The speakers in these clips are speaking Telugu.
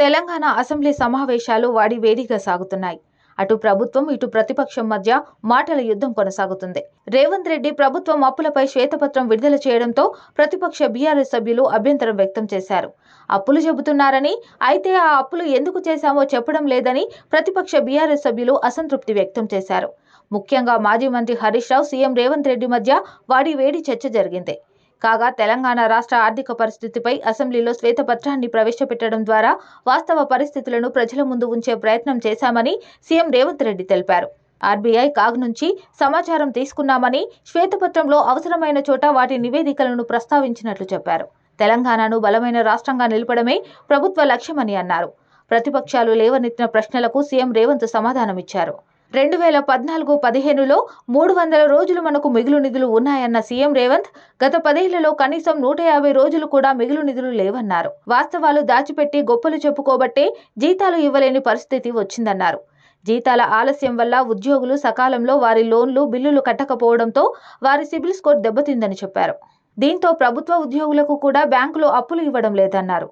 తెలంగాణ అసెంబ్లీ సమావేశాలు వాడి వేడిగా సాగుతున్నాయి. అటు ప్రభుత్వం ఇటు ప్రతిపక్షం మధ్య మాటల యుద్ధం కొనసాగుతుంది. రేవంత్ రెడ్డి ప్రభుత్వం అప్పులపై శ్వేతపత్రం విడుదల చేయడంతో ప్రతిపక్ష బీఆర్ఎస్ సభ్యులు అభ్యంతరం వ్యక్తం చేశారు. అప్పులు చెబుతున్నారని అయితే ఆ అప్పులు ఎందుకు చేశామో చెప్పడం లేదని ప్రతిపక్ష బీఆర్ఎస్ సభ్యులు అసంతృప్తి వ్యక్తం చేశారు. ముఖ్యంగా మాజీ మంత్రి హరీష్ రావు సీఎం రేవంత్ రెడ్డి మధ్య వాడి వేడి చర్చ జరిగింది. కాగా తెలంగాణ రాష్ట్ర ఆర్థిక పరిస్థితిపై అసెంబ్లీలో శ్వేతపత్రాన్ని ప్రవేశపెట్టడం ద్వారా వాస్తవ పరిస్థితులను ప్రజల ముందు ఉంచే ప్రయత్నం చేశామని సీఎం రేవంత్ రెడ్డి తెలిపారు. ఆర్బీఐ కాగ్ నుంచి సమాచారం తీసుకున్నామని శ్వేతపత్రంలో అవసరమైన చోట వాటి నివేదికలను ప్రస్తావించినట్లు చెప్పారు. తెలంగాణను బలమైన రాష్ట్రంగా నిలపడమే ప్రభుత్వ లక్ష్యమని అన్నారు. ప్రతిపక్షాలు లేవనెత్తిన ప్రశ్నలకు సీఎం రేవంత్ సమాధానమిచ్చారు. రెండు వేల పద్నాలుగు పదిహేనులో మూడు వందల రోజులు మనకు మిగులు నిధులు ఉన్నాయన్న సీఎం రేవంత్ గత పదేళ్ళలో కనీసం నూట యాభై రోజులు కూడా మిగులు నిధులు లేవన్నారు. వాస్తవాలు దాచిపెట్టి గొప్పలు చెప్పుకోబట్టే జీతాలు ఇవ్వలేని పరిస్థితి వచ్చిందన్నారు. జీతాల ఆలస్యం వల్ల ఉద్యోగులు సకాలంలో వారి లోన్లు బిల్లులు కట్టకపోవడంతో వారి సిబిల్ స్కోర్ దెబ్బతిందని చెప్పారు. దీంతో ప్రభుత్వ ఉద్యోగులకు కూడా బ్యాంకులు అప్పులు ఇవ్వడం లేదన్నారు.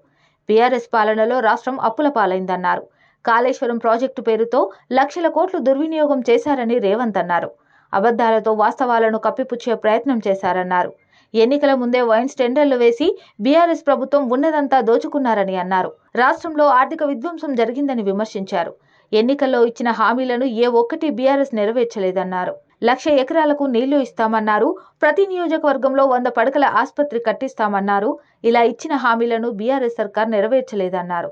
బీఆర్ఎస్ పాలనలో రాష్ట్రం అప్పుల పాలైందన్నారు. కాళేశ్వరం ప్రాజెక్టు పేరుతో లక్షల కోట్లు దుర్వినియోగం చేశారని రేవంత్ అన్నారు. అబద్ధాలతో వాస్తవాలను కప్పిపుచ్చే ప్రయత్నం చేశారన్నారు. ఎన్నికల ముందే వైన్స్ టెండర్లు వేసి బీఆర్ఎస్ ప్రభుత్వం ఉన్నదంతా దోచుకున్నారని అన్నారు. రాష్ట్రంలో ఆర్థిక విధ్వంసం జరిగిందని విమర్శించారు. ఎన్నికల్లో ఇచ్చిన హామీలను ఏ ఒక్కటి బీఆర్ఎస్ నెరవేర్చలేదన్నారు. లక్ష ఎకరాలకు నీళ్ళు ఇస్తామన్నారు. ప్రతి నియోజకవర్గంలో వంద పడకల ఆసుపత్రి కట్టిస్తామన్నారు. ఇలా ఇచ్చిన హామీలను బీఆర్ఎస్ సర్కార్ నెరవేర్చలేదన్నారు.